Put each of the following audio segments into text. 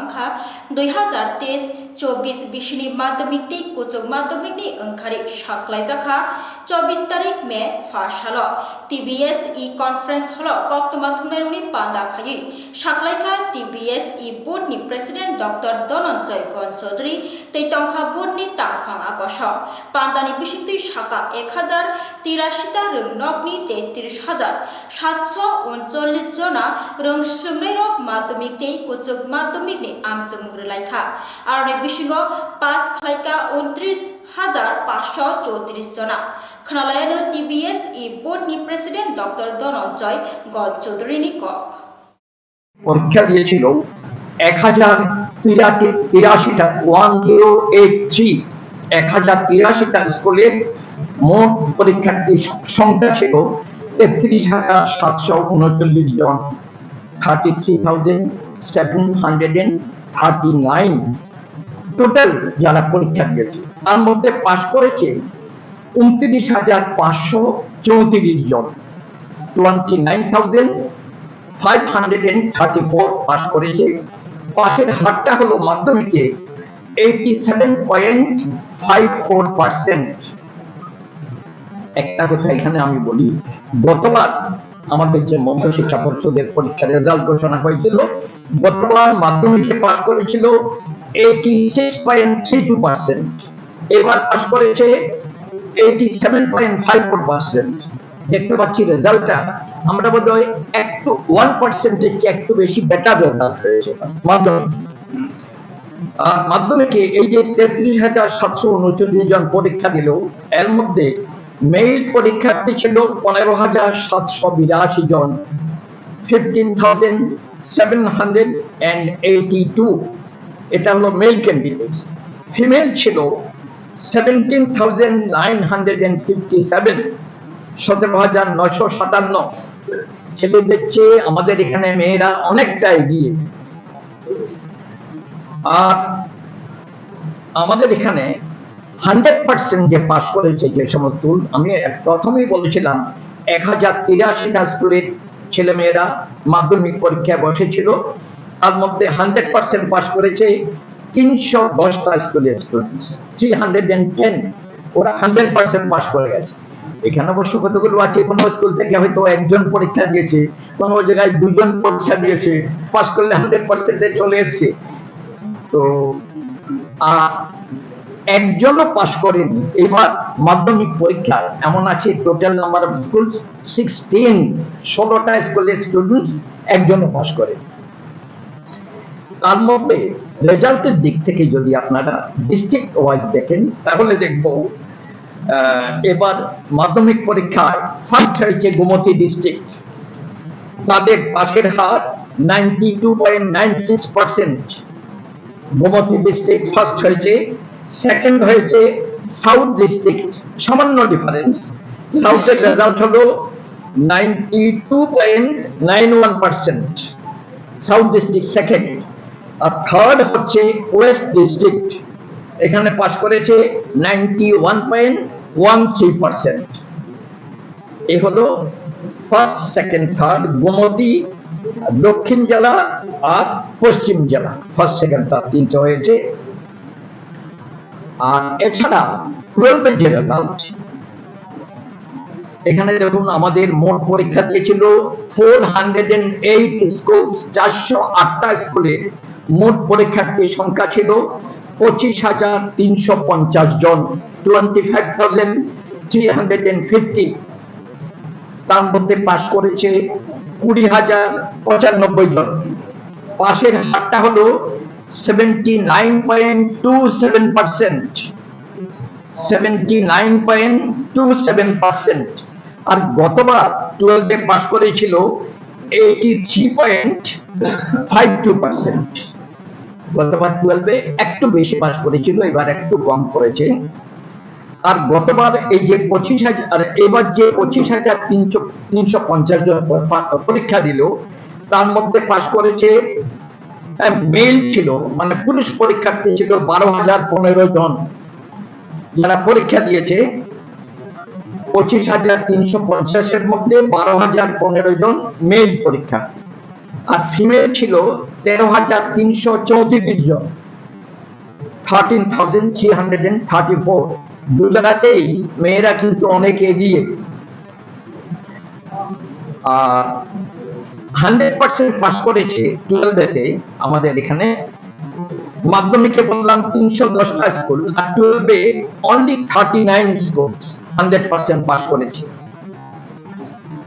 আংখা দুই হাজার তেইশ, চব্বিশ বিশনি মাধ্যমিক টি কুচুক মাধ্যমিক নি ওংখারি সাকলাই জাখা, চব্বিশ তারিখ মে ফার্স্ট হল। টিবিএস ই কনফারেন্স হল কক্তমা থুমনাই রুনি পান্দা খাই সাকলাইখা টিবিএস ই বোর্ড নি প্রেসিডেন্ট ডক্টর ধনঞ্জয় গণ চৌধুরী, তৈতংখা বোর্ড নি তাংফাং আকস পান্দানি বিশিক্তি শাখা এক হাজার তিরাশিটা রং নগনি তেত্রিশ হাজার। সাতশো উনচল্লিশ জনা রং সুংনাই রক মাধ্যমিক তেই কুচুক মাধ্যমিক নি আমচুং লাইখা আর বিশিঙ্গ পাস খালাইকা উনত্রিশ হাজার পাঁচশো চৌত্রিশ জনা। খনালায়ানো টিবিএস ই বোর্ড নি প্রেসিডেন্ট ডক্টর ধনঞ্জয় গজ চৌধুরী কক। পরীক্ষা দিয়েছিল এক হাজার তিরাশিটা ওয়ান জিরো এইট থ্রি। এক হাজার তিরাশিটা স্কুলের মোট পরীক্ষার্থীর সংখ্যা ছিল তেত্রিশ হাজার সাতশো উনচল্লিশ জন। Thirty three thousand seven hundred and thirty nine total যারা পরীক্ষা দিয়েছে, তার মধ্যে পাশ করেছে উনত্রিশ হাজার পাঁচশো চৌত্রিশ জন। Twenty nine thousand five hundred and thirty four pass করেছে। পাশের হারটা হলো মাধ্যমিকে eighty seven point five four percent একটা কথা এখানে আমি বলি, গতবার আমাদের যে মধ্য শিক্ষা পরিষদের পরীক্ষার রেজাল্ট ঘোষণা হয়েছিল গতবার মাধ্যমিকে পাস করেছিল eighty six point three two percent এবার পাস করেছে eighty seven point five four percent দেখতে পাচ্ছি রেজাল্টটা আমরা বোধ হয় একটু ওয়ান পার্সেন্টের চেয়ে একটু বেশি বেটার রেজাল্ট হয়েছে। মাধ্যমিক। মাধ্যমিকে এই যে তেত্রিশ হাজার সাতশো উনচল্লিশ জন পরীক্ষা দিল, এর মধ্যে মেইল পরীক্ষার্থী ছিল পনেরো হাজার সাতশো বিরাশি জন। এটা হলো মেল ক্যান্ডিডেটস ফিমেল ছিল seventeen thousand nine hundred and fifty seven সতেরো হাজার নয়শো সাতান্ন। ছেলেদের চেয়ে আমাদের এখানে মেয়েরা অনেকটা এগিয়ে। আর আমাদের এখানে হান্ড্রেড পার্সেন্ট যে পাস করেছে যে সমস্ত আমি প্রথমেই বলেছিলাম, এক হাজার তিরাশিটা স্কুলের ছেলে মেয়েরা মাধ্যমিক পরীক্ষায় বসেছিল, তার মধ্যে হান্ড্রেড পার্সেন্ট পাস করেছে তিনশো দশটা স্কুলের students, three hundred and ten, ওরা হান্ড্রেড পার্সেন্ট পাস করে গেছে। এখানে অবশ্য কতগুলো আছে, কোনো স্কুল থেকে হয়তো একজন পরীক্ষা দিয়েছে, কোনো জায়গায় দুজন পরীক্ষা দিয়েছে পাস করলে হান্ড্রেড পার্সেন্টে চলে এসছে। তো একজনও পাস করেনি। এবার মাধ্যমিক পরীক্ষা এমন আছে total number of school sixteen ষোলোটা স্কুলের স্টুডেন্টস একজনও পাস করে তার মধ্যে রেজাল্টের দিক থেকে যদি আপনারা ডিস্ট্রিক্ট ওয়াইজ দেখেন, তাহলে দেখব এবার মাধ্যমিক পরীক্ষায় ফার্স্ট হয়েছে গোমতী ডিস্ট্রিক্ট তাদের পাশের হার ninety two point nine six percent Gomati district first হয়েছে সেকেন্ড হয়েছে সাউথ ডিস্ট্রিক্ট সামান্য ডিফারেন্স সাউথের রেজাল্ট হলো ninety two point nine one percent south district second আর থার্ড হচ্ছে ওয়েস্ট ডিস্ট্রিক্ট এখানে পাস করেছে ninety one point one three percent এ হলো first second third Gomti, দক্ষিণ জেলা আর পশ্চিম জেলা। ফার্স্ট সেকেন্ড থার্ড তিনটে হয়েছে। আর এছাড়া টুয়েলভের যে রেজাল্ট এখানে দেখুন আমাদের মোট পরীক্ষা দিয়েছিল four hundred and eight school চারশো আটটা স্কুলে মোট পরীক্ষার্থীর সংখ্যা ছিল পঁচিশ হাজার তিনশো পঞ্চাশ জন twenty five thousand three hundred and fifty তার মধ্যে পাশ করেছে কুড়ি হাজার পঁচানব্বই জন। পাশের হারটা হলো আর গতবার টুয়েলভে পাস করেছিল eighty three point five two percent গতবার টুয়েলভে একটু বেশি পাস করেছিল, এবার একটু কম করেছে। আর গতবার এই যে পঁচিশ হাজার এবার যে পঁচিশ হাজার তিনশো তিনশো পঞ্চাশ জন পরীক্ষা দিল, তার মধ্যে পাস করেছে মেল ছিল মানে পুরুষ পরীক্ষার্থী ছিল বারো হাজার পনেরো জন। যারা পরীক্ষা দিয়েছে পঁচিশ হাজার তিনশো পঞ্চাশের মধ্যে বারো হাজার পনেরো জন মেল পরীক্ষা আর ফিমেল ছিল তেরো হাজার তিনশো চৌত্রিশ জন। Thirteen thousand three hundred and thirty four দু জায়গাতেই মেয়েরা কিন্তু অনেক এগিয়ে। আর হান্ড্রেড পার্সেন্ট পাস করেছে টুয়েলভেতে আমাদের এখানে মাধ্যমিকে বললাম তিনশো দশটা স্কুল, আর টুয়েলভে only thirty nine school hundred percent pass করেছে।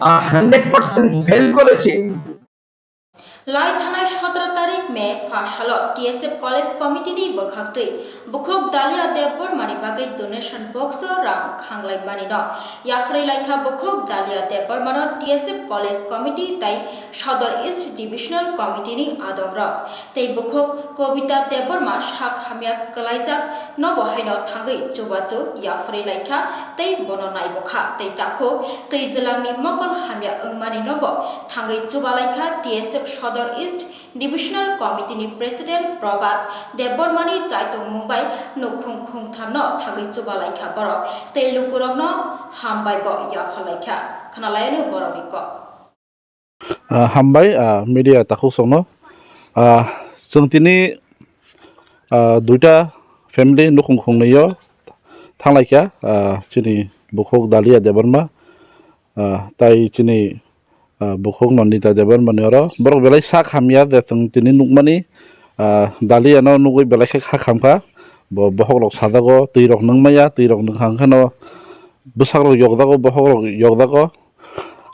আর হান্ড্রেড পার্সেন্ট ফেল করেছে লাই থানায় সতেরো তারিখ মে ফাঁস হল টিএসএফ কলেজ কমিটি নেই বখাক্তি বুখক দালিয়া দেবর মানিবাগে ডোনেশন বক্স রাম খাংলাই মানি ন। ইয়াফরে লাইখা বুখক দালিয়া দেবর মান টিএসএফ কলেজ কমিটি, তাই সদর ইস্ট ডিভিশনাল কমিটি নি আদম রক তাই বুখক কবিতা দেবর মা শাক হামিয়া কলাইজাক নবহাইন বহাইন থাঙ্গই চোবাচো ইয়াফরে লাইখা, তাই বননাই বখা। তাই তাকুক তৈ জেলাংনি মকল হামিয়া ওংমানি নব থাঙ্গই চোবালাইখা টিএসএফ সদর डिभिजनल कमिटिनि प्रेसिडेन्ट प्रभात देबबर्मानि चाइतং मुंबाइ नुखुं खुंथामन थागै चुबालाइखा बरक तै लुकुरगन हामबाय ब याफालाइखा खोनालायनो बरनि कक Ah, हामबाय ah, मिडिया ताखौ संनो Ah, जों दिनै ah, दुइटा फेमिलि नखुं खुंनायाव थांलायखा ah, जोंनि बुखक दालिया देबरमा ah, ताई bukhung non nita jaban manero borok belai sak hamya de tung tini nukmani dali ano nugui belai khe kha khamkha bo bohok rok sajago tui rok nungmaya tui rok nungkhangkhano busak rok yogdago bohok rok yogdago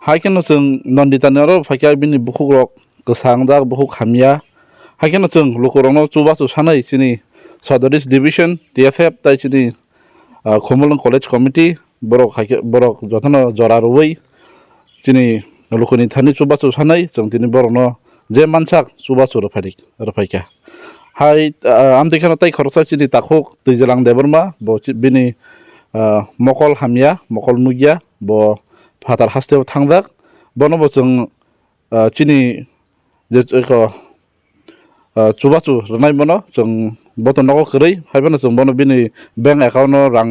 haikeno chung non ni nero phakia bini bukhuk rok kusangda bukhuk hamya haikeno chung lukurong no chuba chusanai chini সদরিস division TFF তাই চিনি খমলং college committee বড় বড় যত্ন জরা রুই চিনি चिनि लुकुनि थानि चुबाचु सानै जों दिनै बरनो जे मानसाक चुबाचु रफाइक रफाइका हाय आमदेखनो ताइ खरसा चिनि ताखुक दैजलां देबरमा ब बिनि मकल हामिया मकल नुगिया ब फातार हास्टेयाव थांदाक बनबो जों चिनि जे एक चुबाचु रनाय बनो जों बतनगो खोरै हायबनो जों बनो बिनि बेंक एकाउन्ट रां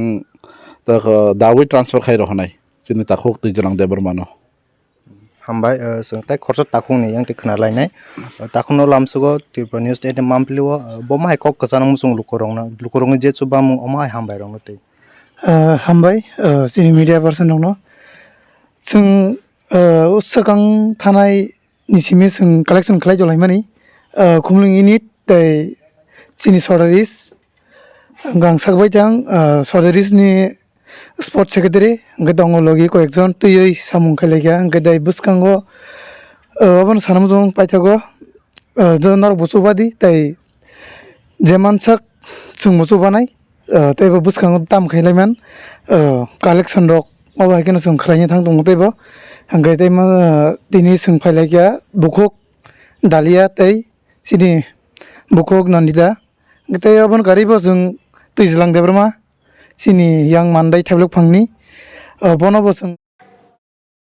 तक दावै ट्रान्सफार खाइ रहनाय चिनि ताखुक दैजलां देबरमानो हामबाय जों ताइ खरसा ताखुंनि yang खोनालायनाय ताखुनो लामसुगो त्रिपुरा निउस एटे मामप्लिव बमाहाय कक कसानां मुसुं लुकुरंना लुकुरंनि जे चुबा मुं अमाहाय हामबाय रंनो तै हामबाय जोंनि मिडिया पार्सन दङ जों उच्चगां थानायनिसिमै जों कालेक्सन खालायजलाय मानि खुमलिं इउनिट ताइ जोंनि सरारिस गां साकबाय थां सरारिसनि sports secretary angke dongo logi ko ekjon tuyoi samung khele kya angke dai buskango obon sanamjong paithago jonor busubadi tai jeman sak chungmuchu banai tai bo buskango tam khailai man collection rok oba kino chung khlaini thang dong tai bo angke tai ma tini chung phailai kya bukhok dalia tai sini bukhok nandida angke tai obon gari bo chung tuijlang debra ma सिनि यां मान्दाय थाब्लक फांनि बनबो जों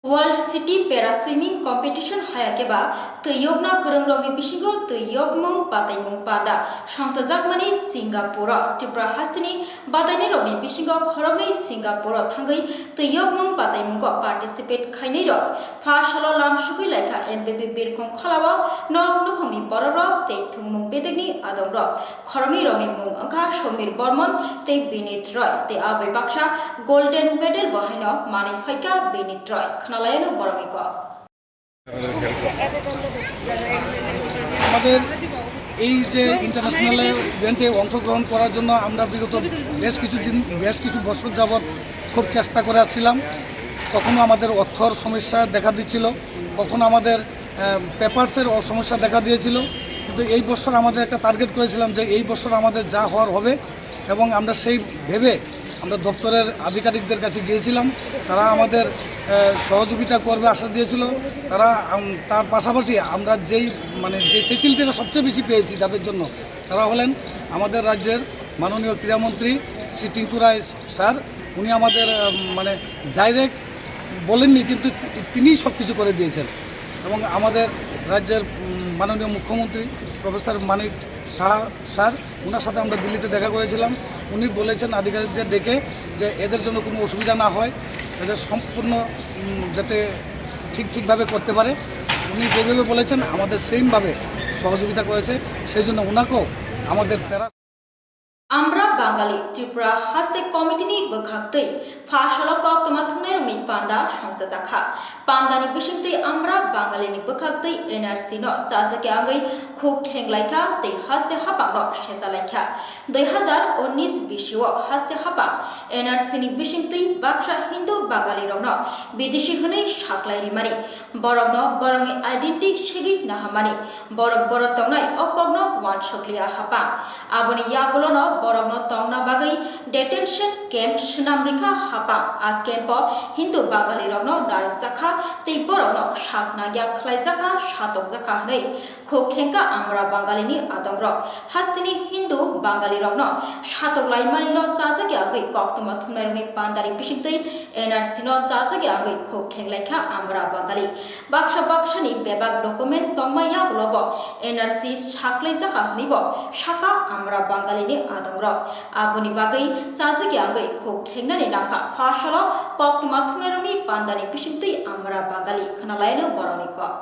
world city para swimming competition हायाकेबा तैयगना गोरोंरगनि बिसिगो तैयगमुं बादायमुं पादा संतजाकमानि Singapore Tripura हास्तिनि बादायनाय रगनि बिसिगो खरगनै Singapore थांगै तैयगमुं बादायमुंगो participate खायनै रग फाशालो लामसुगै लाइखा एमबिबि बिरखं खलावा नक नुखंनि बर रग तै थुंमुं बेदेगनि आदं रग खरगनि रगनि मुं अंखा समीर बर्मन तै बिनित रय तै आबै बाक्सा गोल्डेन मेडेल बहायनो मानै फाइका बिनित रय আমাদের এই যে ইন্টারন্যাশনাল ইভেন্টে অংশগ্রহণ করার জন্য আমরা বিগত বেশ কিছু দিন, বেশ কিছু বছর যাবৎ খুব চেষ্টা করে আসছিলাম। কখনো আমাদের অর্থর সমস্যা দেখা দিচ্ছিল, কখনো আমাদের পেপারসের সমস্যা দেখা দিয়েছিল। কিন্তু এই বছর আমাদের একটা টার্গেট করেছিলাম যে এই বছর আমাদের যা হওয়ার হবে এবং আমরা সেই ভেবে আমরা দপ্তরের আধিকারিকদের কাছে গিয়েছিলাম। তারা আমাদের সহযোগিতা করবে আশা দিয়েছিল। তারা তার পাশাপাশি আমরা যেই মানে যে ফেসিলিটিটা সবচেয়ে বেশি পেয়েছি যাদের জন্য, তারা হলেন আমাদের রাজ্যের মাননীয় ক্রীড়ামন্ত্রী শ্রী টিঙ্কু রায় স্যার। উনি আমাদের মানে ডাইরেক্ট বলেননি, কিন্তু তিনিই সব কিছু করে দিয়েছেন। এবং আমাদের রাজ্যের মাননীয় মুখ্যমন্ত্রী প্রফেসর মানিক শাহ স্যার ওনার সাথে আমরা দিল্লিতে দেখা করেছিলাম। উনি বলেছেন আধিকারিকদের ডেকে যে এদের জন্য কোনো অসুবিধা না হয় এদের সম্পূর্ণ যাতে ঠিক ঠিকভাবে করতে পারে। উনি যেভাবে বলেছেন, আমাদের সেইমভাবে সহযোগিতা করেছে। সেই জন্য ওনাকেও আমাদের প্যারা আমরা বাঙালি, ত্রিপুরা হাস্তে কমিটিনি বখাক্তই ফাশল কক তোমাথুনের মি পান্দা সংচা জাখা পান্দানি বিশিংতে আমরা বাঙালি নি বখাক্তই এনআরসি ন চাজাকে আঙ্গই খো খেংলাইখা তে হাস্তে হাপাং র সেচালাইখা দুই হাজার উনিশ বিশিও হাস্তে হাপাং, এনআরসি নি বিশিংতেই বাক্সা হিন্দু বাঙালি রগ্ন বিদেশি হনে সাকলাই রিমারি। বরং ন, বরং আইডেন্টি সেগি নাহামানি। বরক বরত নয় অকগ্ন ওয়ান সকলিয়া হাপাং। আবনি ইয়াগুলো ন borokno tongna bagui detention camp snamrika hapang a camp hindu bangali rokno narak jakha tei borokno sakna ya khlai jakha satok jakha hnei kho khenka amra bangali ni adong rok hastini hindu bangali rokno satok laimani no sajak ya agui koktuma thumnai rokni pandari pising tei NRC ন চাচাগে আগে খো খেংলাইখা আমরা বাঙালি বাক্সা বাক্সানি বেবাক document তংমাইয়া লব NRC সাকলাই জাকা হনিব সাকা আমরা বাঙালিনি আদ tongrak aboni bagai sanse ki angai khok thengna fashala kok tumathune pandani আমরা বাঙালি খানালাইলেও বড় নিকক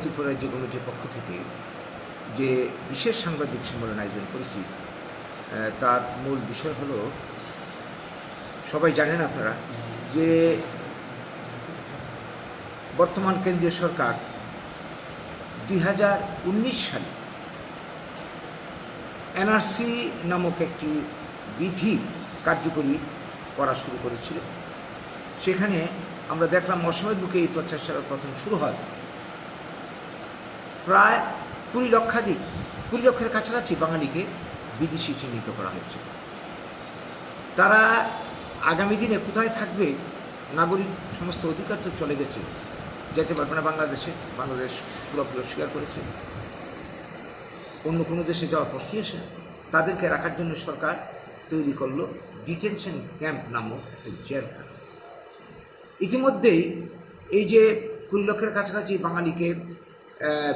ত্রিপুরা রাজ্য কমিটির পক্ষ থেকে যে বিশেষ সাংবাদিক সম্মেলন আয়োজন করেছি তার মূল বিষয় হলো সবাই জানেন আপনারা যে বর্তমান কেন্দ্রীয় সরকার দুই হাজার উনিশ সালে এনআরসি নামক একটি বিধি কার্যকরী করা শুরু করেছিল। সেখানে আমরা দেখলাম অসময়ের বুকে এই প্রচেষ্টাটা প্রথম শুরু হয়। প্রায় কুড়ি লক্ষাধিক, কুড়ি লক্ষের কাছাকাছি বাঙালিকে বিদেশি চিহ্নিত করা হয়েছে। তারা আগামী দিনে কোথায় থাকবে, নাগরিক সমস্ত অধিকার তো চলে গেছে। যেতে পারবে না বাংলাদেশে, বাংলাদেশ পুরোপুরি অস্বীকার করেছে। অন্য কোনো দেশে আসে না। তাদেরকে রাখার জন্য সরকার তৈরি করল ডিটেনশন ক্যাম্প নামক একটা জেলখানা ইতিমধ্যেই এই যে কুড়ি লক্ষের কাছাকাছি বাঙালিকে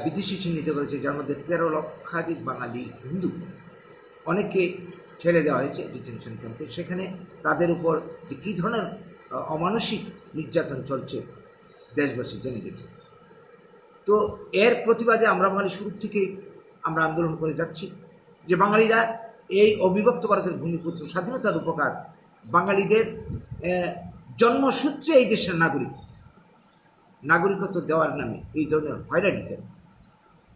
বিদেশি চিহ্নিত করেছে, যার মধ্যে তেরো লক্ষাধিক বাঙালি হিন্দু, অনেককে ছেড়ে দেওয়া হয়েছে ডিটেনশন ক্যাম্পে সেখানে তাদের উপর যে কী ধরনের অমানসিক নির্যাতন চলছে, দেশবাসী জেনে গেছে তো এর প্রতিবাদে আমরা বাঙালি শুরু থেকেই আমরা আন্দোলন করে যাচ্ছি। যে বাঙালিরা এই অবিভক্ত ভারতের ভূমিপুত্র, স্বাধীনতার উপকার, বাঙালিদের জন্মসূত্রে এই দেশের নাগরিক। নাগরিকত্ব দেওয়ার নামে এই ধরনের হয়রানি কেন?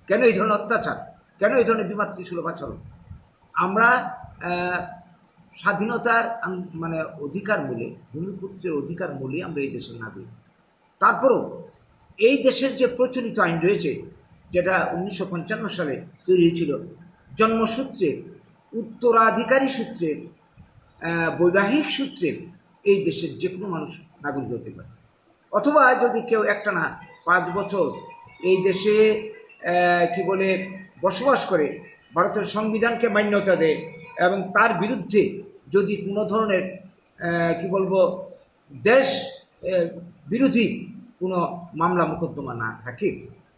কেন এই ধরনের অত্যাচার? কেন এই ধরনের বিমাতৃসুলভ আচরণ? আমরা স্বাধীনতার মানে অধিকার মূলে, ভূমিপুত্রের অধিকার মূলে আমরা এই দেশের নাগরিক। তারপরও এই দেশের যে প্রচলিত আইন রয়েছে যেটা উনিশশো পঞ্চান্ন সালে তৈরি হয়েছিল। জন্মসূত্রে, উত্তরাধিকারী সূত্রে বৈবাহিক সূত্রে এই দেশের যে কোনো মানুষ নাগরিক হতে পারে। অথবা যদি কেউ একটা না পাঁচ বছর এই দেশে কি বলে, বসবাস করে, ভারতের সংবিধানকে মান্যতা দেয় এবং তার বিরুদ্ধে যদি কোনো ধরনের কি বলব, দেশ বিরোধী কোনো মামলা মোকদ্দমা না থাকে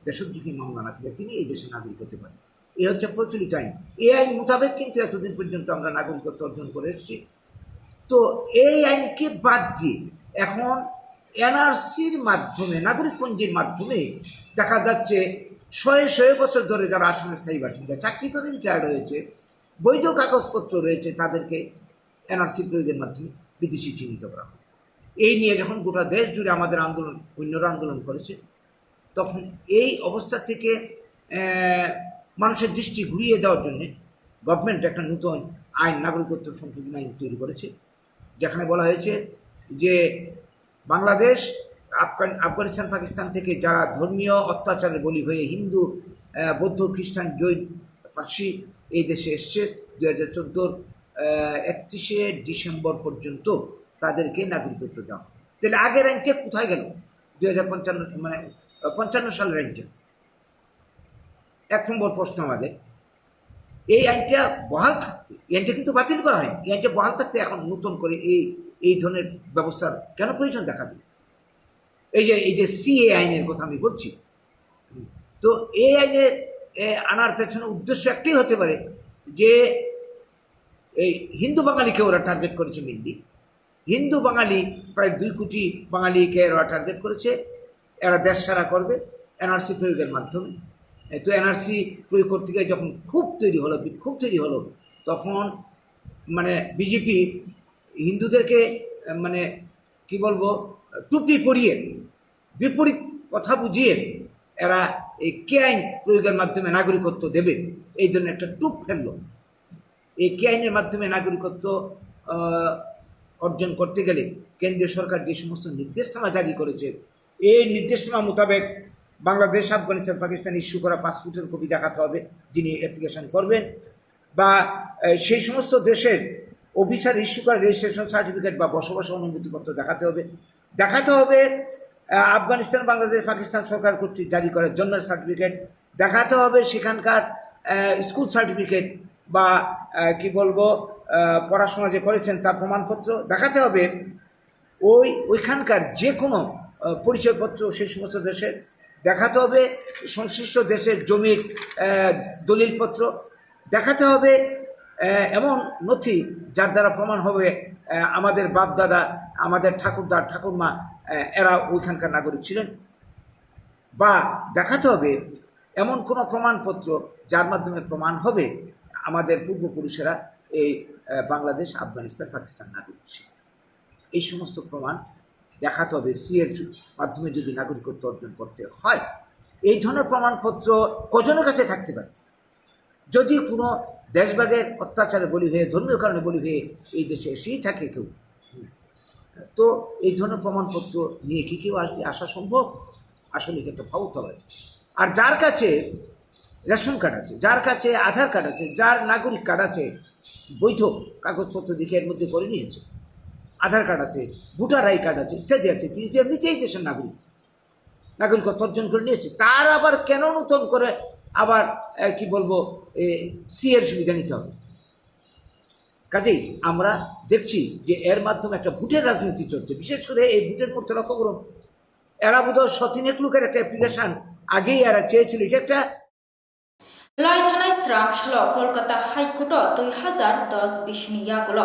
দেশোদ্যোগী মামলা না থাকে তিনি এই দেশে নাগরিক হতে পারেন। এ হচ্ছে প্রচলিত আইন। এই আইন মোতাবেক কিন্তু এতদিন পর্যন্ত আমরা নাগরিকত্ব অর্জন করে এসেছি। তো এই আইনকে বাদ দিয়ে এখন এনআরসির মাধ্যমে, নাগরিকপঞ্জির মাধ্যমে দেখা যাচ্ছে শয়ে শয়ে বছর ধরে যারা আসামের স্থায়ী বাসিন্দা, চাকরি করে রিটায়ার্ড হয়েছে, বৈধ কাগজপত্র রয়েছে তাদেরকে এনআরসি প্রয়োগের মাধ্যমে বিদেশি চিহ্নিত করা হয়। এই নিয়ে যখন গোটা দেশ জুড়ে আমাদের আন্দোলন, অন্যরা আন্দোলন করেছে তখন এই অবস্থা থেকে মানুষের দৃষ্টি ঘুরিয়ে দেওয়ার জন্য গভর্নমেন্ট একটা নতুন আইন, নাগরিকত্ব সংশোধন আইন তৈরি করেছে, যেখানে বলা হয়েছে যে বাংলাদেশ, আফগান, আফগানিস্তান, পাকিস্তান থেকে যারা ধর্মীয় অত্যাচারের বলি হয়ে হিন্দু বৌদ্ধ, খ্রিস্টান, জৈন, ফার্সি এই দেশে এসছে দু হাজার চোদ্দোর একত্রিশে ডিসেম্বর পর্যন্ত তাদেরকে নাগরিকত্ব দেওয়া। তাহলে আগের আইনটা কোথায় গেল দু হাজার পঞ্চান্ন মানে পঞ্চান্ন সালের আইনটা। এক নম্বর প্রশ্ন আমাদের, এই আইনটা বহাল থাকতে, এই আইনটা কিন্তু বাতিল করা হয়নি। এই আইনটা বহাল থাকতে এখন নতুন করে এই এই ধরনের ব্যবস্থার কেন প্রয়োজন দেখা দিল? এই যে এই যে সিএ আইনের কথা আমি বলছি, তো এই আইনে আনার পেছনে উদ্দেশ্য একটাই হতে পারে যে, এই হিন্দু বাঙালিকে ওরা টার্গেট করেছে মেনলি হিন্দু বাঙালি, প্রায় দুই কোটি বাঙালিকে ওরা টার্গেট করেছে। এরা দেশ সারা করবে এনআরসি প্রয়োগের মাধ্যমে। তো এনআরসি প্রয়োগ করতে গিয়ে যখন খুব তৈরি হলো, খুব তৈরি হলো, তখন মানে বিজেপি হিন্দুদেরকে মানে কি বলব, টুপি পরিয়ে, বিপরীত কথা বুঝিয়ে এরা এই কে আইন প্রয়োগের মাধ্যমে নাগরিকত্ব দেবে, এই জন্য একটা টুপ ফেলল। এই কে আইনের মাধ্যমে নাগরিকত্ব অর্জন করতে গেলে কেন্দ্রীয় সরকার যে সমস্ত নির্দেশনামা জারি করেছে এই নির্দেশনা মোতাবেক বাংলাদেশ, আফগানিস্তান, পাকিস্তান ইস্যু করা পাসপোর্টের কপি দেখাতে হবে যিনি অ্যাপ্লিকেশন করবেন বা সেই সমস্ত দেশের অফিসার ইস্যু করা রেজিস্ট্রেশন সার্টিফিকেট বা বসবাস অনুমতিপত্র দেখাতে হবে। দেখাতে হবে আফগানিস্তান, বাংলাদেশ, পাকিস্তান সরকার কর্তৃক জারি করা জন্ম সার্টিফিকেট দেখাতে হবে সেখানকার স্কুল সার্টিফিকেট বা কি বলব পড়াশোনা যে করেছেন তার প্রমাণপত্র। দেখাতে হবে ওই, ওইখানকার যে কোনো পরিচয়পত্র সেই সমস্ত দেশের। দেখাতে হবে সংশ্লিষ্ট দেশের জমির দলিলপত্র। দেখাতে হবে এমন নথি যার দ্বারা প্রমাণ হবে আমাদের বাপদাদা, আমাদের ঠাকুরদা, ঠাকুরমা এরা ওইখানকার নাগরিক ছিলেন। বা দেখাতে হবে, এমন কোনো প্রমাণপত্র যার মাধ্যমে প্রমাণ হবে, আমাদের পূর্বপুরুষেরা এই বাংলাদেশ, আফগানিস্তান, পাকিস্তান নাগরিক ছিল এই সমস্ত প্রমাণ দেখাতে হবে সিএর মাধ্যমে যদি নাগরিকত্ব অর্জন করতে হয়। এই ধরনের প্রমাণপত্র কজনের কাছে থাকতে পারে? যদি কোনো দেশভাগের অত্যাচারে বলি হয়ে, ধর্মীয় কারণে বলি হয়ে এই দেশে এসেই থাকে কেউ, তো এই ধরনের প্রমাণপত্র নিয়ে কি কেউ আসবে? আসা সম্ভব? আসলে একটা ভাবতে হবে আর যার কাছে রেশন কার্ড আছে, যার কাছে আধার কার্ড আছে, যার নাগরিক কার্ড আছে, বৈধ কাগজপত্র দেখে এর মধ্যে করে নিয়েছে। আধার কার্ড আছে, ভোটার আই কার্ড আছে, ইত্যাদি আছে, তিনি যে এমনিতেই দেশের নাগরিক। নাগরিকত্ব অর্জন করে নিয়েছে। তার আবার কেন নতুন করে আবার কি বলব সি এর সুবিধা নিতে হবে? কাজেই আমরা দেখছি যে এর মাধ্যমে একটা ভোটের রাজনীতি চলছে। বিশেষ করে এই ভোটের মধ্যে লক্ষ্য করুন। এরা বোধহয় সতিনেক লোকের একটা অ্যাপ্লিকেশন আগেই এরা চেয়েছিল। এটা একটা লাই থানায় স্রাংশল কলকাতা হাইকোর্ট দুই হাজার দশ বিশনি ইয়াগুল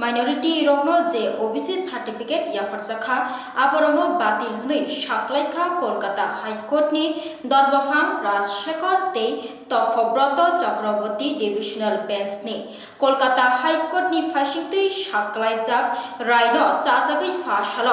মাইনরিটি রগ্ন যে ওবিসি সার্টিফিকেট ইয়াফারজাখা আবরণ বাতিল হनै সাকলাইখা কলকাতা হাইকোর্টনি দরবাফাং রাজশেখর তে তফব্রত চক্রবর্তী ডিভিশনাল বেঞ্চনি কলকাতা হাইকোর্টনি ফাইসিংতৈ সাকলাইজাক রায়ন চাজাগৈ ফাসাল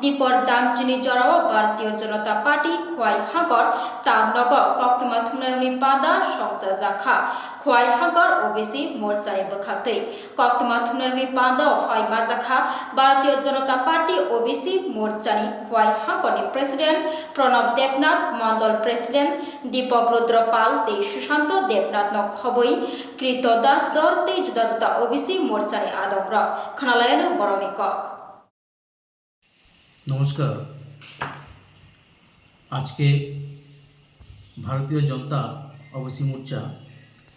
দীপর দামচিনি জরাও ভারতীয় জনতা পার্টি খোয়াই হাগর তাংনগ কক্তমা থুমনারনি পাদা সংসা জাখা খোয়াই হাগর ওবিসি মোর্চায় বখাক্তৈ কক্তমা থুমনারনি পাদা ফাইমা জাখা ভারতীয় জনতা পার্টি ওবিসি মোর্চানি খোয়াই হাগরনি প্রেসিডেন্ট প্রণব দেবনাথ মণ্ডল প্রেসিডেন্ট দীপক রুদ্র পাল তে সুশান্ত দেবনাথ ন খবৈ কৃত দাস দর তে জুদা ওবিসি মোর্চানি আদং রক খনালায়ানু বরনি কক নমস্কার আজকে ভারতীয় জনতা অবসি মোর্চা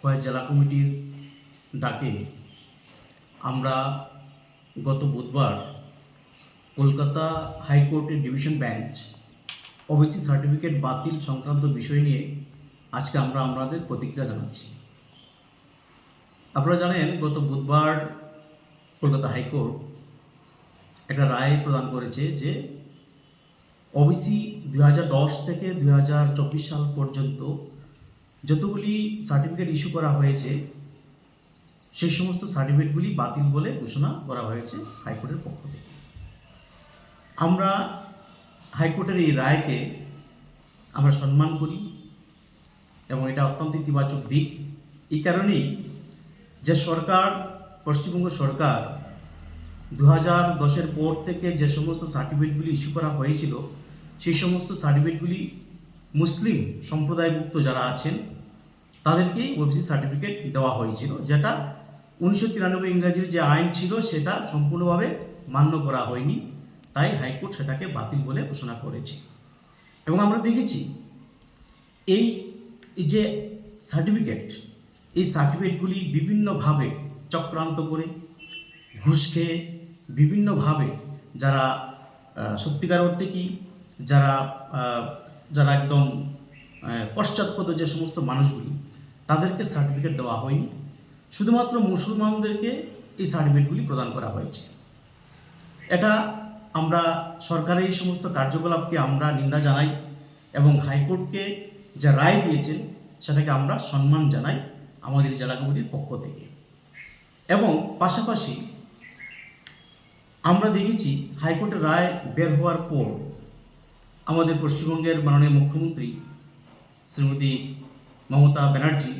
কয়েক জেলা কমিটির ডাকে আমরা গত বুধবার কলকাতা হাইকোর্টের ডিভিশন বেঞ্চ ওবিসি সার্টিফিকেট বাতিল সংক্রান্ত বিষয় নিয়ে আজকে আমরা আমাদের প্রতিক্রিয়া জানাচ্ছি। আপনারা জানেন, গত বুধবার কলকাতা হাইকোর্ট একটা রায় প্রদান করেছে যে ওবিসি দু হাজার দশ থেকে দু হাজার চব্বিশ সাল পর্যন্ত যতগুলি সার্টিফিকেট ইস্যু করা হয়েছে, সেই সমস্ত সার্টিফিকেটগুলি বাতিল বলে ঘোষণা করা হয়েছে হাইকোর্টের পক্ষ থেকে। আমরা হাইকোর্টের এই রায়কে আমরা সম্মান করি এবং এটা অত্যন্ত ইতিবাচক দিক। এই কারণেই যে সরকার, পশ্চিমবঙ্গ সরকার দু হাজার দশের পর থেকে যে সমস্ত সার্টিফিকেটগুলি ইস্যু করা হয়েছিল, সেই সমস্ত সার্টিফিকেটগুলি মুসলিম সম্প্রদায়ভুক্ত যারা আছেন, তাদেরকেই ওবিসি সার্টিফিকেট দেওয়া হয়েছিল, যেটা উনিশশো তিরানব্বই ইংরাজির যে আইন ছিল সেটা সম্পূর্ণভাবে মান্য করা হয়নি, তাই হাইকোর্ট সেটাকে বাতিল বলে ঘোষণা করেছে। এবং আমরা দেখেছি, এই যে সার্টিফিকেট এই সার্টিফিকেটগুলি বিভিন্নভাবে চক্রান্ত করে, ঘুষ খেয়ে বিভিন্নভাবে যারা সত্যিকার অর্থে কি, যারা যারা একদম পশ্চাৎপদ যে সমস্ত মানুষগুলি, তাদেরকে সার্টিফিকেট দেওয়া হয়নি। শুধুমাত্র মুসলমানদেরকে এই সার্টিফিকেটগুলি প্রদান করা হয়েছে। এটা আমরা সরকারের এই সমস্ত কার্যকলাপকে আমরা নিন্দা জানাই এবং হাইকোর্টকে যে রায় দিয়েছেন, সেটাকে আমরা সম্মান জানাই আমাদের জেলা কমিটির পক্ষ থেকে। এবং পাশাপাশি আমরা দেখেছি হাইকোর্টের রায় বের হওয়ার পর আমাদের পশ্চিমবঙ্গের মাননীয় মুখ্যমন্ত্রী শ্রীমতী মমতা ব্যানার্জি,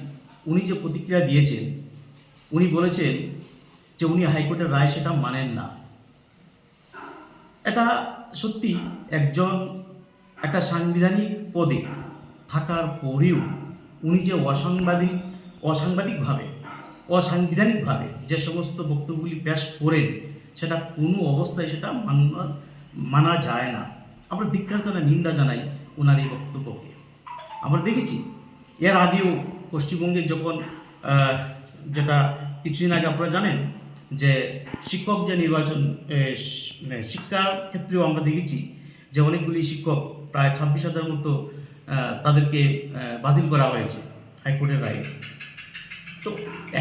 উনি যে প্রতিক্রিয়া দিয়েছেন, উনি বলেছেন যে উনি হাইকোর্টের রায় সেটা মানেন না। এটা সত্যি একজন, একটা সাংবিধানিক পদে থাকার পরেও উনি যে অসাংবাদিক, অসাংবাদিকভাবে, অসাংবিধানিকভাবে যে সমস্ত বক্তব্যগুলি পেশ করেন, সেটা কোনো অবস্থায় সেটা মানা মানা যায় না। আমরা ধিক্ষার জানাই নিন্দা জানাই ওনার এই বক্তব্যকে। আমরা দেখেছি, এর আগেও পশ্চিমবঙ্গে যখন যেটা কিছুদিন আগে আপনারা জানেন, যে শিক্ষক যে নির্বাচন মানে শিক্ষার ক্ষেত্রেও আমরা দেখেছি যে অনেকগুলি শিক্ষক প্রায় ছাব্বিশ হাজার মতো তাদেরকে বাতিল করা হয়েছে হাইকোর্টের রায়ে। তো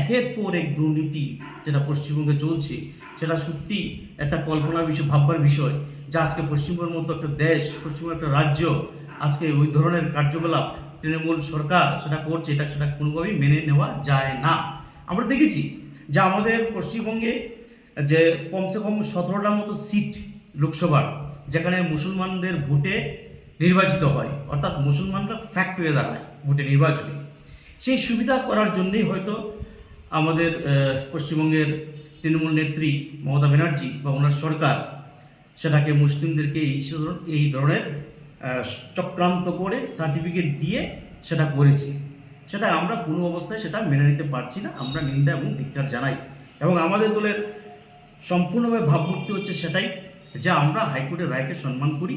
একের পর এক দুর্নীতি যেটা পশ্চিমবঙ্গে চলছে, সেটা সত্যি একটা কল্পনার বিষয়, ভাববার বিষয়। যে আজকে পশ্চিমবঙ্গের মতো একটা দেশ পশ্চিমবঙ্গ একটা রাজ্য, আজকে ওই ধরনের কার্যকলাপ তৃণমূল সরকার সেটা করছে, এটা সেটা কোনোভাবেই মেনে নেওয়া যায় না। আমরা দেখেছি যে আমাদের পশ্চিমবঙ্গে যে কমসে কম সতেরোটার মতো সিট লোকসভার, যেখানে মুসলমানদের ভোটে নির্বাচিত হয়, অর্থাৎ মুসলমানরা ফ্যাক্ট হয়ে দাঁড়ায় ভোটে নির্বাচনে। সেই সুবিধা করার জন্যেই হয়তো আমাদের পশ্চিমবঙ্গের তৃণমূল নেত্রী মমতা ব্যানার্জি বা ওনার সরকার সেটাকে মুসলিমদেরকে এই এই ধরনের চক্রান্ত করে সার্টিফিকেট দিয়ে সেটা করেছে। সেটা আমরা কোনো অবস্থায় সেটা মেনে নিতে পারছি না, আমরা নিন্দা এবং ধিক্ষার জানাই। এবং আমাদের দলের সম্পূর্ণভাবে ভাবমূর্তি হচ্ছে সেটাই যা আমরা হাইকোর্টের রায়কে সম্মান করি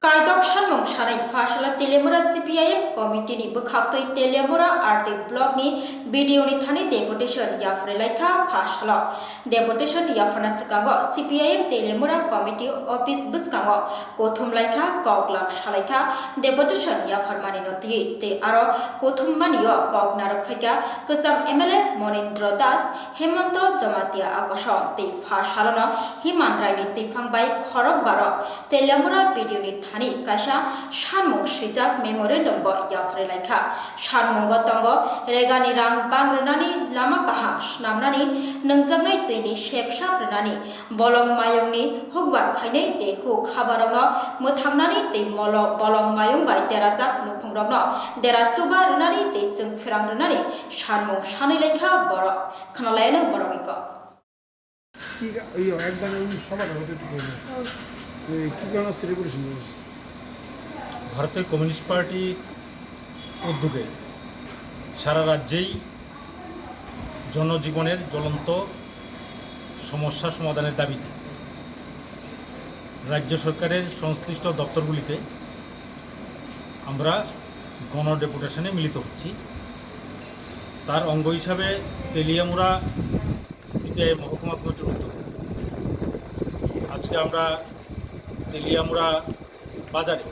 Kaidok Shanmong Shanai Fashala Telemura CPIM Committee ni Bukhaktoi Telemura Arte Blog ni video ni thani deputation Yafre Laika Fashala deputation Yafana Sekango CPIM Telemura Committee Office Buskango Kothum Laika Koglam Shalaika deputation Yafarmani Noti Te Aro Kothum Manio Kog Narakfaka Kusam MLA Monindra Das Hemanto Jamatia Akoshon Te Fashalana Himan Raini Te Fangbai Khorok Barok Telemura video ni thani kaisa sanmung sijak memorandum bo yafre laika sanmung tongo regani rang bangrnani lama kaham snamnani nungjaknai tini sepsa prnani bolong mayongni hukbar khainai te huk habarongno muthangnani te molo bolong mayong bai terajak nukhungrokno dera chuba rnani te chung phirang rnani sanmung sanai laika borok khnalayano borok ikok কি গা- ওই একবার সবার হতে ভারতের communist পার্টির উদ্যোগে সারা রাজ্যেই জনজীবনের জ্বলন্ত সমস্যা সমাধানের দাবিতে রাজ্য সরকারের সংশ্লিষ্ট দপ্তরগুলিতে আমরা গণ ডেপুটেশনে মিলিত হচ্ছি। তার অঙ্গ হিসাবে তেলিয়ামুড়া সিপিআই মহকুমা কমিটির উদ্যোগে আজকে আমরা তেলিয়ামুড়া বাজারে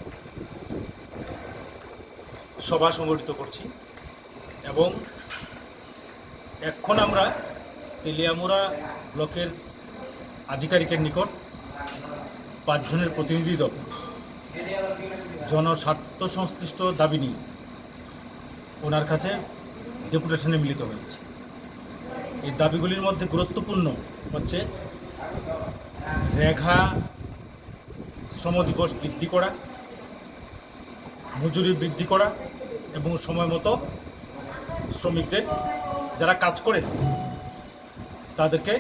সভা সংগঠিত করছি এবং এখন আমরা তেলিয়ামুড়া ব্লকের আধিকারিকের নিকট পাঁচজনের প্রতিনিধি দল, জনস্বার্থ সংশ্লিষ্ট দাবি নিয়ে ওনার কাছে ডেপুটেশনে মিলিত হয়েছে। এই দাবিগুলির মধ্যে গুরুত্বপূর্ণ হচ্ছে রেখা শ্রম দিবস বৃদ্ধি করা, মজুরি বৃদ্ধি করা এবং সময় মতো শ্রমিকদের যারা কাজ করে তাদেরকে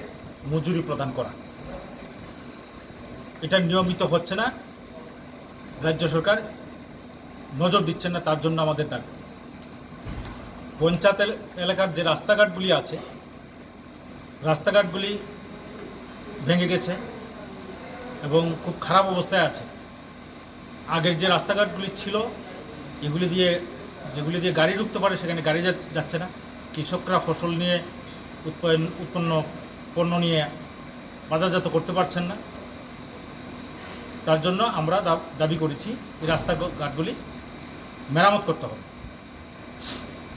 মজুরি প্রদান করা। এটা নিয়মিত হচ্ছে না। রাজ্য সরকার নজর দিচ্ছেন না, তার জন্য আমাদের দাবি। পঞ্চায়েত এলাকার যে রাস্তাঘাটগুলি আছে, রাস্তাঘাটগুলি ভেঙে গেছে। এবং খুব খারাপ অবস্থায় আছে। আগের যে রাস্তাঘাটগুলি ছিল, এগুলি দিয়ে, যেগুলি দিয়ে গাড়ি ঢুকতে পারে, সেখানে গাড়ি যাচ্ছে না। কৃষকরা ফসল নিয়ে উৎপাদন, উৎপন্ন পণ্য নিয়ে বাজারজাত করতে পারছেন না। তার জন্য আমরা দাবি করেছি, এই রাস্তাঘাটগুলি মেরামত করতে হবে।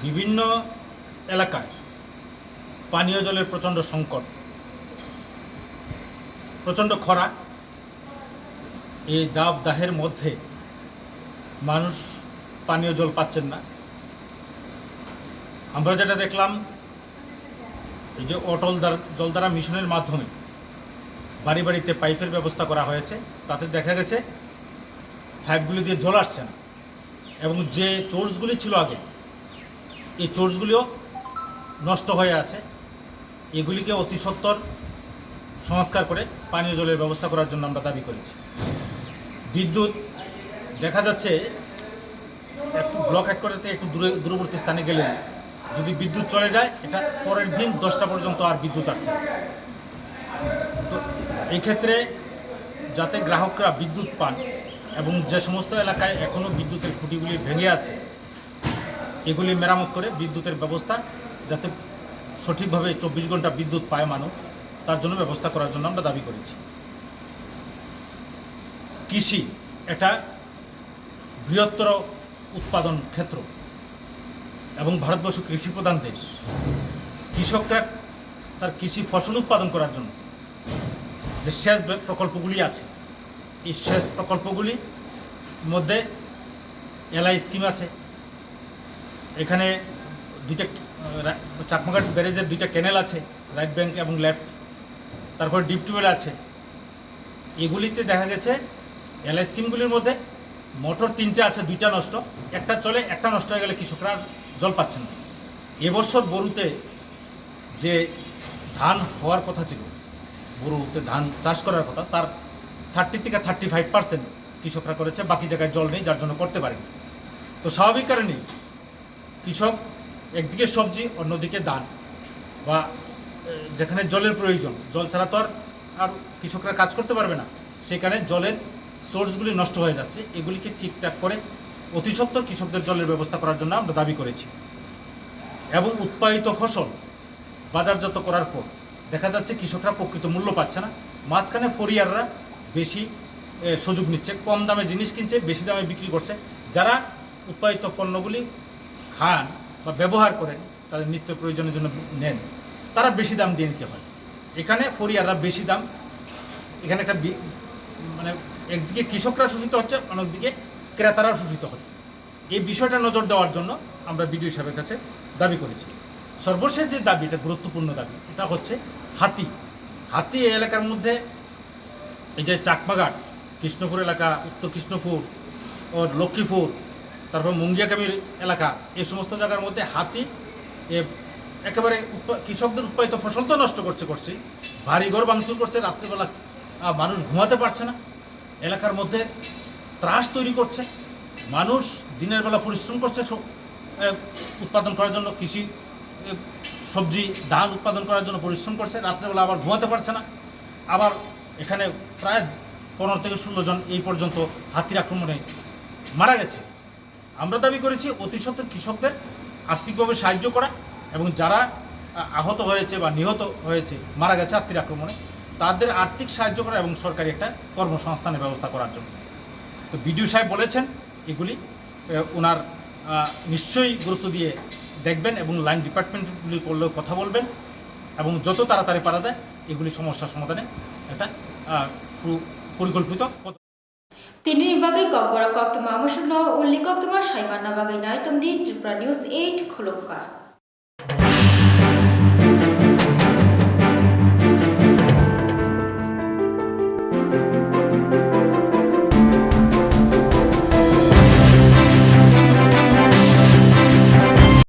বিভিন্ন এলাকায় পানীয় জলের প্রচণ্ড সংকট, প্রচণ্ড খরা এই দাব দাহের মধ্যে মানুষ পানীয় জল পাচ্ছেন না। আমরা যেটা দেখলাম, এই যে অটল জলধারা মিশনের মাধ্যমে বাড়ি বাড়িতে পাইপের ব্যবস্থা করা হয়েছে, তাতে দেখা গেছে পাইপগুলি দিয়ে জল আসছে না। এবং যে চোর্সগুলি ছিল আগে, এই চোর্সগুলিও নষ্ট হয়ে আছে। এগুলিকে অতি সত্বর সংস্কার করে পানীয় জলের ব্যবস্থা করার জন্য আমরা দাবি করেছি। বিদ্যুৎ দেখা যাচ্ছে একটু ব্লক এক করাতে একটু দূরে, দূরবর্তী স্থানে গেলে যদি বিদ্যুৎ চলে যায়, এটা পরের দিন দশটা পর্যন্ত আর বিদ্যুৎ আসছে তো এই ক্ষেত্রে যাতে গ্রাহকরা বিদ্যুৎ পান এবং যে সমস্ত এলাকায় এখনও বিদ্যুতের খুঁটিগুলি ভেঙে আছে, এগুলি মেরামত করে বিদ্যুতের ব্যবস্থা যাতে সঠিকভাবে চব্বিশ ঘণ্টা বিদ্যুৎ পায় মানুষ, তার জন্য ব্যবস্থা করার জন্য আমরা দাবি করেছি। কৃষি এটা বৃহত্তর উৎপাদন ক্ষেত্র এবং ভারতবর্ষ কৃষি প্রধান দেশ। কৃষকরা তার কৃষি ফসল উৎপাদন করার জন্য যে সেচ প্রকল্পগুলি আছে, এই সেচ প্রকল্পগুলির মধ্যে এলআই স্কিম আছে। এখানে দুইটা চাকমাঘাট ব্যারেজের দুইটা ক্যানেল আছে, রাইট ব্যাংক এবং লেফট। তারপর ডিপ টিউবওয়েল আছে। এগুলিতে দেখা গেছে এলআই স্কিমগুলির মধ্যে মোটর তিনটে আছে, দুইটা নষ্ট। একটা চলে, একটা নষ্ট হয়ে গেলে কৃষকরা জল পাচ্ছেন না। এবছর বরুতে যে ধান হওয়ার কথা ছিল, বরুতে ধান চাষ করার কথা, তার থার্টি থেকে থার্টি ফাইভ পার্সেন্ট কৃষকরা করেছে, বাকি জায়গায় জল নেই, যার জন্য করতে পারেনি। তো স্বাভাবিক কারণে কৃষক একদিকে সবজি, অন্যদিকে ধান, বা যেখানে জলের প্রয়োজন, জল ছাড়া তো আর কৃষকরা কাজ করতে পারবে না। সেখানে জলের সোর্সগুলি নষ্ট হয়ে যাচ্ছে, এগুলিকে ঠিকঠাক করে অতি কৃষকদের জলের ব্যবস্থা করার জন্য আমরা দাবি করেছি। এবং উৎপাদিত ফসল বাজারজাত করার পর দেখা যাচ্ছে কৃষকরা প্রকৃত মূল্য পাচ্ছে না। মাঝখানে ফরিয়াররা বেশি সুযোগ নিচ্ছে, কম দামে জিনিস কিনছে, বেশি দামে বিক্রি করছে। যারা উৎপাদিত পণ্যগুলি খান বা ব্যবহার করেন, তাদের নিত্য প্রয়োজনের জন্য নেন, তারা বেশি দাম দিয়ে নিতে হয়। এখানে ফরিয়াররা বেশি দাম, এখানে একটা মানে একদিকে কৃষকরা শোষিত হচ্ছে, অন্যদিকে ক্রেতারাও শোষিত হচ্ছে। এই বিষয়টা নজর দেওয়ার জন্য আমরা বিডিও সাহেবের কাছে দাবি করেছি। সর্বশেষ যে দাবি, এটা গুরুত্বপূর্ণ দাবি, এটা হচ্ছে হাতি। হাতি এই এলাকার মধ্যে এই যে চাকমাঘাট, কৃষ্ণপুর এলাকা, উত্তর কৃষ্ণপুর, ও লক্ষ্মীপুর, তারপর মুঙ্গিয়াকামির এলাকা, এই সমস্ত জায়গার মধ্যে হাতি একেবারে কৃষকদের উৎপাদিত ফসল তো নষ্ট করছে করছে বাড়িঘর ভাঙচুর করছে, রাত্রিবেলা মানুষ ঘুমাতে পারছে না। এলাকার মধ্যে ত্রাস তৈরি করছে। মানুষ দিনের বেলা পরিশ্রম করছে উৎপাদন করার জন্য, কৃষি সবজি, ধান উৎপাদন করার জন্য পরিশ্রম করছে। রাত্রেবেলা আবার ঘুমাতে পারছে না। আবার এখানে প্রায় পনেরো থেকে ষোলো জন এই পর্যন্ত হাতির আক্রমণে মারা গেছে। আমরা দাবি করেছি অতি কৃষকদের আর্থিকভাবে সাহায্য করা এবং যারা আহত হয়েছে বা নিহত হয়েছে, মারা গেছে হাতির আক্রমণে। তাদের আর্থিক সাহায্য করা এবং সরকারি একটা কর্মসংস্থানের ব্যবস্থা করার জন্য। তো বিডিও সাহেব বলেছেন, এগুলি ওনার নিশ্চয়ই গুরুত্ব দিয়ে দেখবেন এবং লাইন ডিপার্টমেন্টগুলি করলেও কথা বলবেন এবং যত তাড়াতাড়ি পারা যায়, এগুলি সমস্যার সমাধানে একটা সুপরিকল্পিত তিনি বাগৈ ককবরা কক্তমা আমসুগ্ন উল্লি কক্তমা সাইমান্না বাগৈ নাইতন্দি ত্রিপুরা নিউজ এইট খুলুঙ্কা